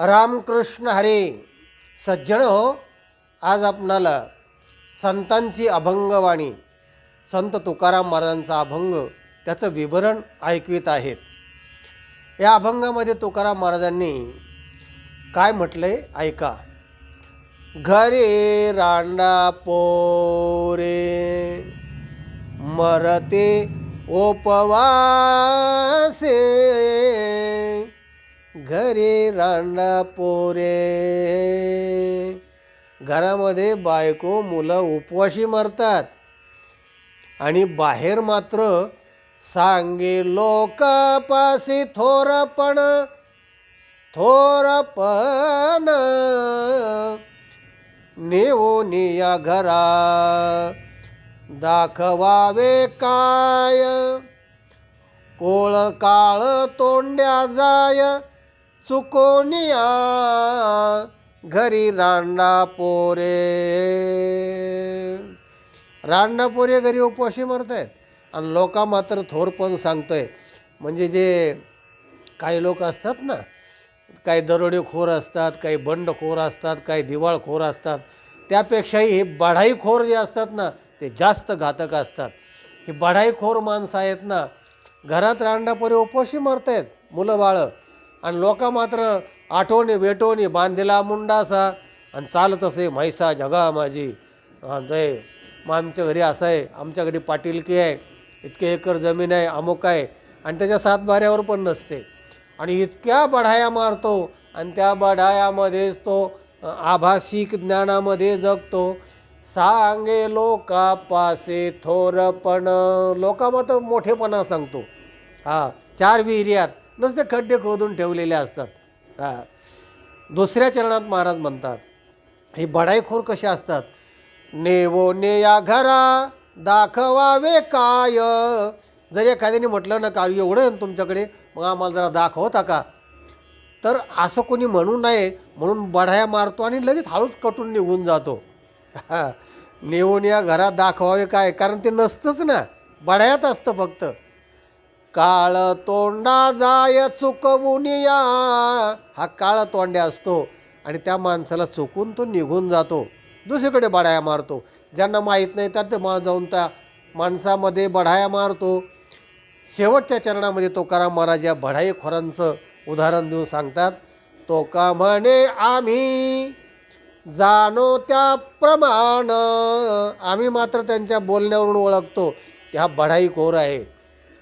रामकृष्ण हरे. सज्जन हो. आज आपणाला संतांची अभंगवाणी संत तुकाराम महाराजांचा अभंग त्याचं विवरण ऐकवित आहेत. या अभंगामध्ये तुकाराम महाराजांनी काय म्हटलंय? ऐका. घरे रांडा पोरे मरते ओपवासे घरी रांडा पोरे. घरामध्ये बायको मुलं उपवाशी मरतात. आणि बाहेर मात्र सांगे लोकापासी थोरपण थोरपण. नेवोनिया घरा दाखवावे काय? कोळ काळ तोंड्या जाय चुकोनिया घरी रांडा पोरे रांडा पोरे घरी उपवाशी मरत आहेत आणि लोका मात्र थोरपण सांगतोय. म्हणजे जे काही लोक असतात ना काही दरोडेखोर असतात काही बंडखोर असतात काही दिवाळखोर असतात त्यापेक्षाही हे बढाईखोर जे असतात ना ते जास्त घातक असतात. हे बढाईखोर माणसं आहेत ना घरात रांडापोरे उपवाशी मरत आहेत मुलं बाळं आणि लोक मात्र आठवणी वेटवणी बांधिला मुंडासा आणि चालत असे म्हैसा जगा माझी. हा दय मग आमच्या घरी असं आहे आमच्या घरी पाटीलकी आहे इतके एकर जमीन आहे अमुक आहे. आणि त्याच्या सातबाऱ्यावर पण नसते. आणि इतक्या बढाया मारतो आणि त्या बढायामध्येच तो आभासिक ज्ञानामध्ये जगतो. सांगे लोका पासे थोरपण लोका मात्र मोठेपणा सांगतो. हा चार विहिर्यात नुसते खड्डे खोदून ठेवलेले असतात. हां. दुसऱ्या चरणात महाराज म्हणतात हे बडाईखोर कसे असतात? नेवो ने या घरा दाखवावे काय? जर एखाद्याने म्हटलं ना का एवढं तुमच्याकडे मग आम्हाला जरा दाखवता का? तर असं कोणी म्हणू नये म्हणून बढाया मारतो आणि लगेच हळूच कटून निघून जातो. नेऊन या घरात दाखवावे काय? कारण ते नसतंच ना. बढायात असतं फक्त. काळ तोंडा जाय चुकवून या. हा काळ तोंड्या असतो आणि त्या माणसाला चुकून तो निघून जातो. दुसरीकडे बढाया मारतो. ज्यांना माहीत नाही त्यात मा जाऊन त्या माणसामध्ये बढाया मारतो. शेवटच्या चरणामध्ये तुकाराम महाराज या बढाईखोरांचं उदाहरण देऊन सांगतात. तो का म्हणे आम्ही जाणो त्याप्रमाण आम्ही मात्र त्यांच्या बोलण्यावरून ओळखतो की हा बढाईखोर आहे.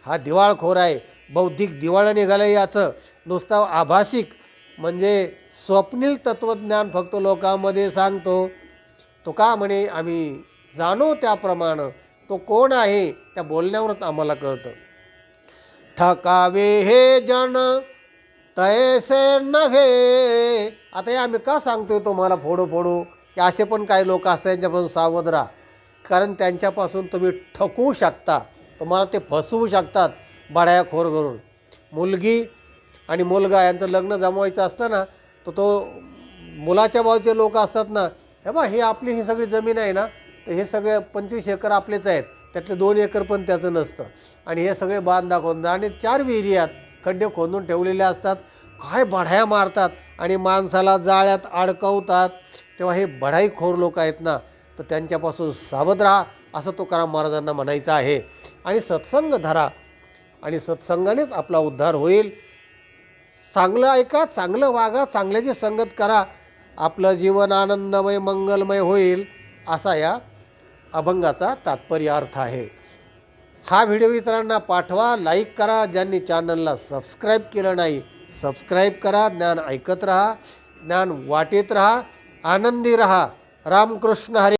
हा दिवाळखोर आहे. बौद्धिक दिवाळं निघालं याचं. नुसता आभाषिक म्हणजे स्वप्नील तत्त्वज्ञान फक्त लोकांमध्ये सांगतो. तो का म्हणे? आम्ही जाणो त्याप्रमाणे. तो कोण आहे? त्या बोलण्यावरच आम्हाला कळतं. ठकावे हे जन. तैसे नव्हे. आता हे आम्ही का सांगतोय तुम्हाला फोडो फोडो? की असे पण काही लोक असतात त्यांच्यापासून सावध राहा. कारण त्यांच्यापासून तुम्ही ठकू शकता. तुम्हाला ते फसवू शकतात बढायाखोर करून मुलगी आणि मुलगा यांचं लग्न जमवायचं असतं ना तर तो मुलाच्या बाजूचे लोक असतात ना हे बा हे आपली ही सगळी जमीन आहे ना तर हे सगळे पंचवीस एकर आपलेच आहेत त्यातले दोन एकर पण त्याचं नसतं. आणि हे सगळे बांध दाखवून आणि चार विहिरीयात खड्डे खोदून ठेवलेले असतात. काय बढाया मारतात आणि माणसाला जाळ्यात अडकवतात. तेव्हा हे बढाईखोर लोक आहेत ना तर त्यांच्यापासून सावध राहा. असं तुकाराम महाराजांना म्हणायचं आहे. आणि सत्संग धरा. आणि सत्संगानेच आपला उद्धार होईल. चांगलं ऐका चांगलं वागा चांगल्याची संगत करा. आपलं जीवन आनंदमय मंगलमय होईल असा या अभंगाचा तात्पर्य अर्थ आहे. हा व्हिडिओ इतरांना पाठवा लाईक करा. ज्यांनी चॅनलला सबस्क्राईब केलं नाही सबस्क्राईब करा. ज्ञान ऐकत राहा ज्ञान वाटेत राहा आनंदी राहा. रामकृष्ण हरे